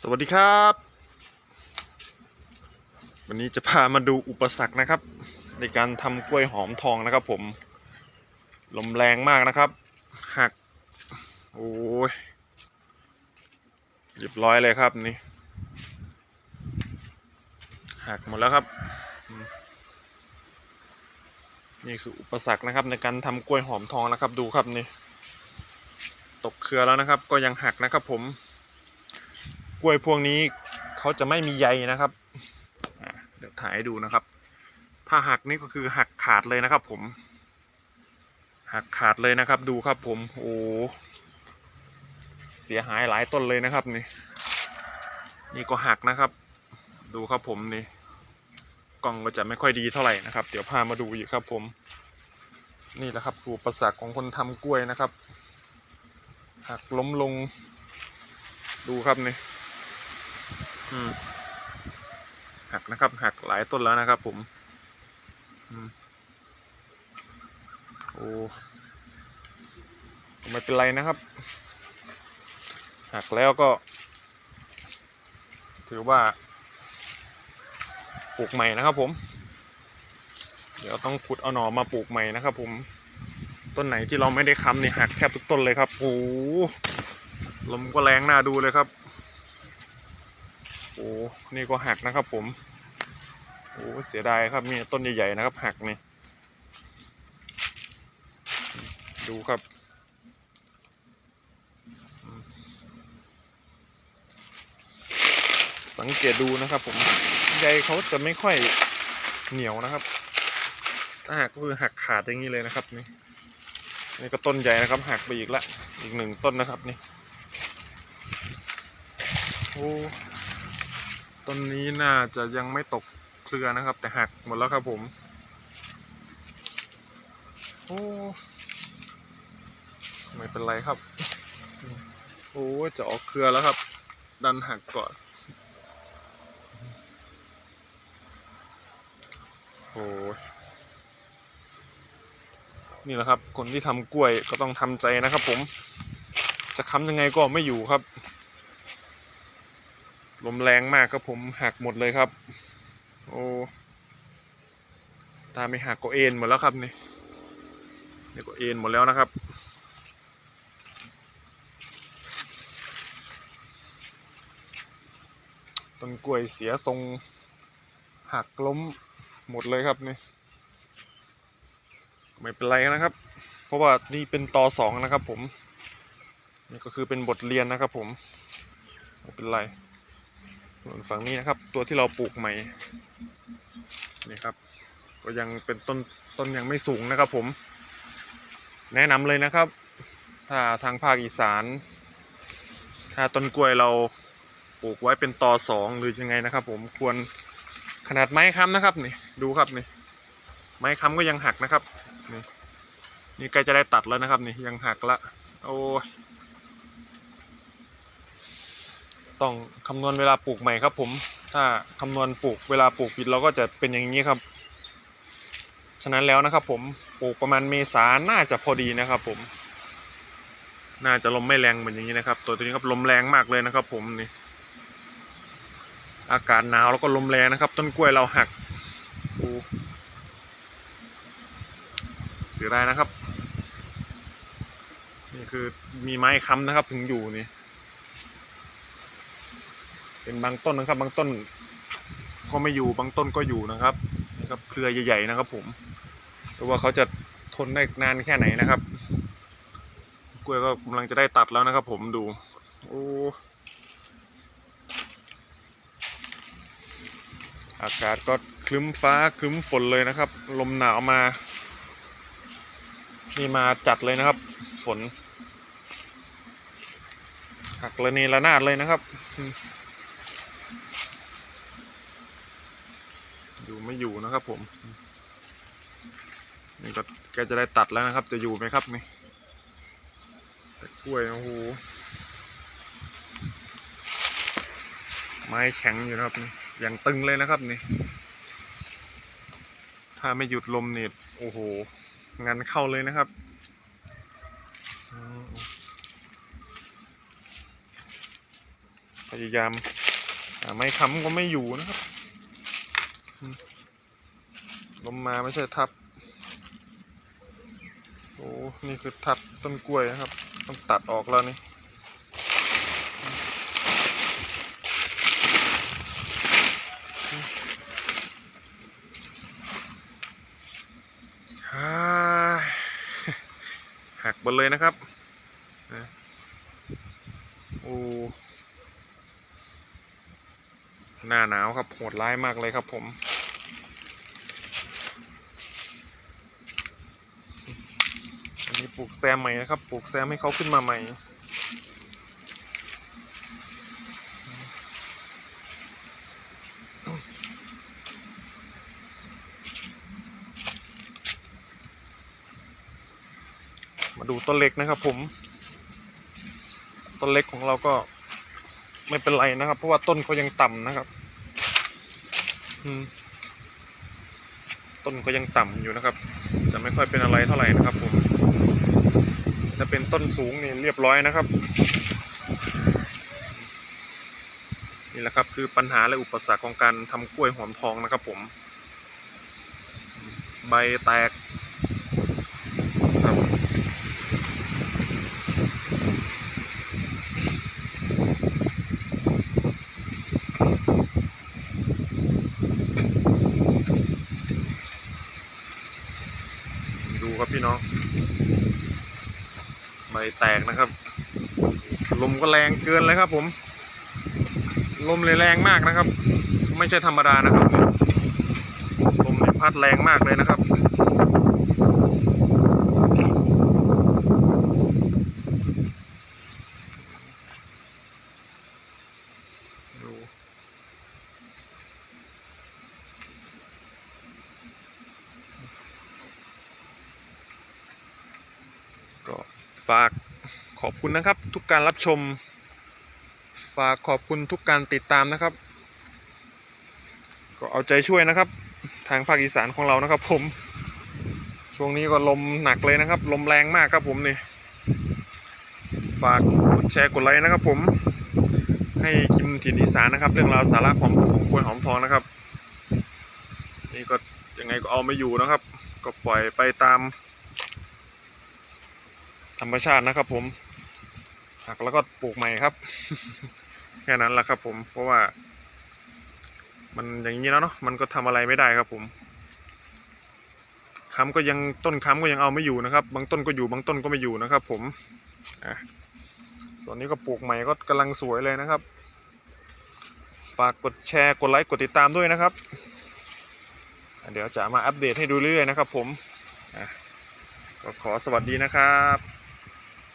สวัสดีครับ วันนี้จะพามาดูอุปสรรคนะครับ ในการทำกล้วยหอมทองนะครับ ผมลมแรงมากนะครับ หัก โอ้ยเรียบร้อยเลยครับนี่ หักหมดแล้วครับ นี่คืออุปสรรคนะครับ ในการทำกล้วยหอมทองนะครับ ดูครับนี่ ตกเครือแล้วนะครับ ก็ยังหักนะครับ ผม กล้วยพวกนี้เขาจะไม่มีใยนะครับเดี๋ยวถ่ายให้ดูนะครับ ถ้าหักนี่ก็คือหักขาดเลยนะครับ ผม หักขาดเลยนะครับ ดูครับ ผม โอ้เสียหายหลายต้นเลยนะครับนี่ นี่ก็หักนะครับ ดูครับผมนี่กล้องก็จะไม่ค่อยดีเท่าไหร่นะครับ เดี๋ยวพามาดูอีกครับ ผม นี่แหละครับคืออุปสรรคของคนทำกล้วยนะครับ หักล้มลง ดูครับนี่ หักนะครับ หักหลายต้นแล้วนะครับ ผมโอ้ไม่เป็นไรนะครับ หักแล้วก็ ถือว่าปลูกใหม่นะครับ ผม เดี๋ยวต้องขุดเอาหน่อมาปลูกใหม่นะครับ ผมต้นไหนที่เราไม่ได้ค้ำนี่หักแทบทุกต้นเลยครับโอ้ลมก็แรงน่าดูเลยครับ นี่ก็หักนะครับผม โอ้เสียดายครับนี่ต้นใหญ่ๆนะครับ หักนี่ ดูครับ สังเกตดูนะครับผมใยเขาจะไม่ค่อยเหนียวนะครับ ถ้าหักก็คือหักขาดอย่างนี้เลยนะครับนี่ นี่ก็ต้นใหญ่นะครับ หักไปอีกละ อีกหนึ่งต้นนะครับนี่ โอ้ ต้นนี้น่าจะยังไม่ตกเครือนะครับ แต่หักหมดแล้วครับผมโอ้ไม่เป็นไรครับ โอ้จะออกเครือแล้วครับ ดันหักก่อนโอ้นี่แหละครับ คนที่ทำกล้วยก็ต้องทำใจนะครับผม จะค้ำยังไงก็ไม่อยู่ครับ ลมแรงมากครับผมหักหมดเลยครับ โอ้ตาไม่หักก็เอ็นหมดแล้วครับนี่นี่ก็เอ็นหมดแล้วนะครับ ต้นกล้วยเสียทรงหักล้มหมดเลยครับนี่ไม่เป็นไรนะครับ เพราะว่านี่เป็นตอสองนะครับผม นี่ก็คือเป็นบทเรียนนะครับผม ไม่เป็นไร ส่วนฝั่งนี้นะครับ ตัวที่เราปลูกใหม่นี่ครับ ก็ยังเป็นต้นต้นยังไม่สูงนะครับ ผม แนะนำเลยนะครับ ถ้าทางภาคอีสาน ถ้าต้นกล้วยเราปลูกไว้เป็นตอสองหรือยังไงนะครับ ผมควรขนาดไม้ค้ำนะครับนี่ดูครับนี่ไม้ค้ำก็ยังหักนะครับนี่นี่ใกล้จะได้ตัดแล้วนะครับ นี่ยังหักละ โอ้ย ต้องคำนวณเวลาปลูกใหม่ครับ ผม ถ้าคำนวณปลูกเวลาปลูกผิดเราก็จะเป็นอย่างนี้ครับ ฉะนั้นแล้วนะครับ ผมปลูกประมาณเมษาน่าจะพอดีนะครับ ผม น่าจะลมไม่แรงเหมือนอย่างนี้นะครับ ตัวตัวนี้ครับลมแรงมากเลยนะครับ ผมนี่ อากาศหนาวแล้วก็ลมแรงนะครับ ต้นกล้วยเราหักเสียดายนะครับ นี่คือมีไม้ค้ำนะครับ ถึงอยู่นี่ เป็นบางต้นนะครับ บางต้นก็ไม่อยู่บางต้นก็อยู่นะครับนะครับเครือใหญ่ๆนะครับ ผมดูว่าเขาจะทนได้นานแค่ไหนนะครับ กล้วยก็กำลังจะได้ตัดแล้วนะครับ ผมดูโอ้อากาศก็คลึ้มฟ้าคลึ้มฝนเลยนะครับ ลมหนาวมา นี่มาจัดเลยนะครับ ฝนหักระเนระนาดเลยนะครับ อยู่ ไม่อยู่นะครับ ผม นี่ก็แกจะได้ตัดแล้วนะครับ จะอยู่ไหมครับนี่แต่กล้วยโอ้โหไม้แข็งอยู่นะครับนี่อย่างตึงเลยนะครับนี่ ถ้าไม่หยุดลมนี่โอ้โหงานเข้าเลยนะครับพยายามไม้ค้ำก็ไม่อยู่นะครับ ลมมาไม่ใช่ทับ โอ้ นี่คือทับต้นกล้วยนะครับ ต้องตัดออกแล้วนี่ฮ่าหักหมดเลยนะครับ โอ้ หน้าหนาวครับโหดร้ายมากเลยครับผม นี่ปลูกแซมใหม่นะครับ ปลูกแซมให้เขาขึ้นมาใหม่ มาดูต้นเล็กนะครับผม ต้นเล็กของเราก็ไม่เป็นไรนะครับ เพราะว่าต้นเขายังต่ำนะครับ อืมต้นก็ยังต่ำอยู่นะครับ จะไม่ค่อยเป็นอะไรเท่าไหร่นะครับผม ถ้าเป็นต้นสูงนี่เรียบร้อยนะครับ นี่แหละครับคือปัญหาและอุปสรรคของการทำกล้วยหอมทองนะครับผม ใบแตกครับ ดูครับพี่น้อง ใบแตกนะครับ ลมก็แรงเกินเลยครับ ผม ลมเลยแรงมากนะครับ ไม่ใช่ธรรมดานะครับ ลมเนี่ยพัดแรงมากเลยนะครับ ดู ก็ ฝากขอบคุณนะครับ ทุกการรับชม ฝากขอบคุณทุกการติดตามนะครับ ก็เอาใจช่วยนะครับ ทางภาคอีสานของเรานะครับ ผม ช่วงนี้ก็ลมหนักเลยนะครับ ลมแรงมากครับผมนี่ฝากกดแชร์กดไลค์นะครับ ผม ให้คิมถิ่นอีสานนะครับ เรื่องราวสาระของของกล้วยหอมทองนะครับ นี่ก็ยังไงก็เอาไม่อยู่นะครับ ก็ปล่อยไปตาม ธรรมชาตินะครับผมหักแล้วก็ปลูกใหม่ครับ แค่นั้นแหละครับผมเพราะว่า มันอย่างนี้แล้วเนาะมันก็ทำอะไรไม่ได้ครับผมค้ำก็ยังต้นค้ำก็ยังเอาไม่อยู่นะครับ บางต้นก็อยู่บางต้นก็ไม่อยู่นะครับ ผมอะส่วนนี้ก็ปลูกใหม่ก็กำลังสวยเลยนะครับ ฝากกดแชร์กดไลค์กดติดตามด้วยนะครับ เดี๋ยวจะมาอัปเดตให้ดูเรื่อยๆนะครับ ผมก็ขอสวัสดีนะครับ